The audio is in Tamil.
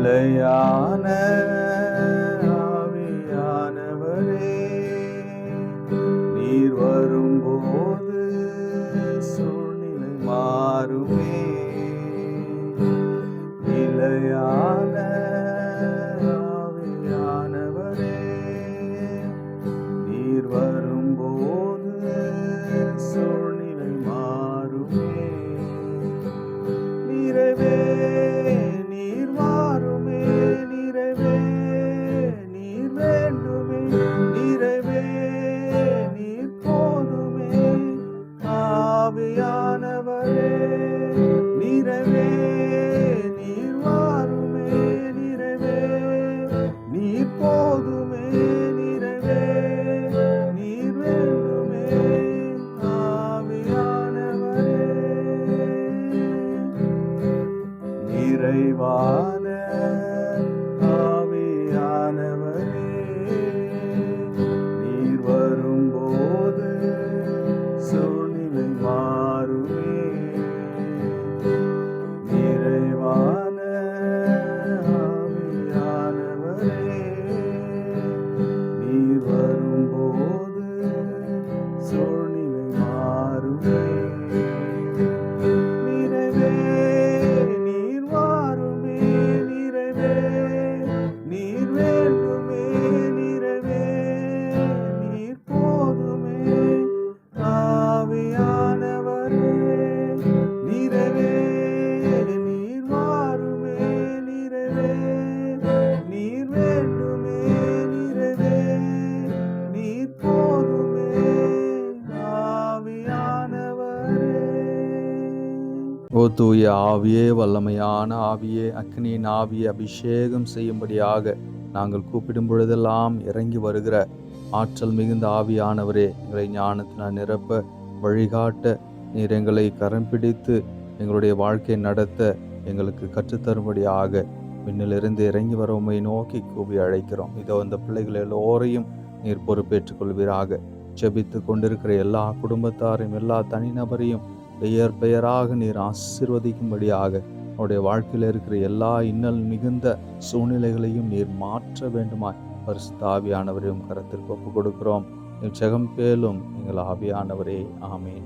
நிலையான ஆவியானவரே நீர் வரும்போது சூழ்நிலை மாறுமே. நிலையான ஆவியானவரே நிறைவே நீர் வாருமே நிறைவே நீர் போதுமே நிறைவே நீர் வேண்டுமே ஆவியானவரே. நிறைவான ஓ தூய ஆவியே வல்லமையான ஆவியே அக்னியின் ஆவியை அபிஷேகம் செய்யும்படியாக நாங்கள் கூப்பிடும் பொழுதெல்லாம் இறங்கி வருகிற ஆற்றல் மிகுந்த ஆவியானவரே எங்களை ஞானத்தினால் நிரப்ப வழிகாட்ட நீர் எங்களை கரம் பிடித்து எங்களுடைய வாழ்க்கையை நடத்த எங்களுக்கு கற்றுத்தரும்படியாக விண்ணிலிருந்து இறங்கி வர உண்மை நோக்கி கூவி அழைக்கிறோம். இதோ அந்த பிள்ளைகள் எல்லோரையும் நீர் பொறுப்பேற்றுக் கொள்வீராக ஜெபித்து கொண்டிருக்கிற எல்லா குடும்பத்தாரையும் எல்லா தனிநபரையும் பெயர் பெயராக நீர் ஆசிர்வதிக்கும்படியாக அவருடைய வாழ்க்கையில் இருக்கிற எல்லா இன்னல் மிகுந்த சூழ்நிலைகளையும் நீர் மாற்ற வேண்டுமாய் பரிசுத்தாவியானவரையும் கரத்திற்கு கொடுக்கிறோம். செகம் பேலும் எங்கள் ஆவியானவரே. ஆமேன்.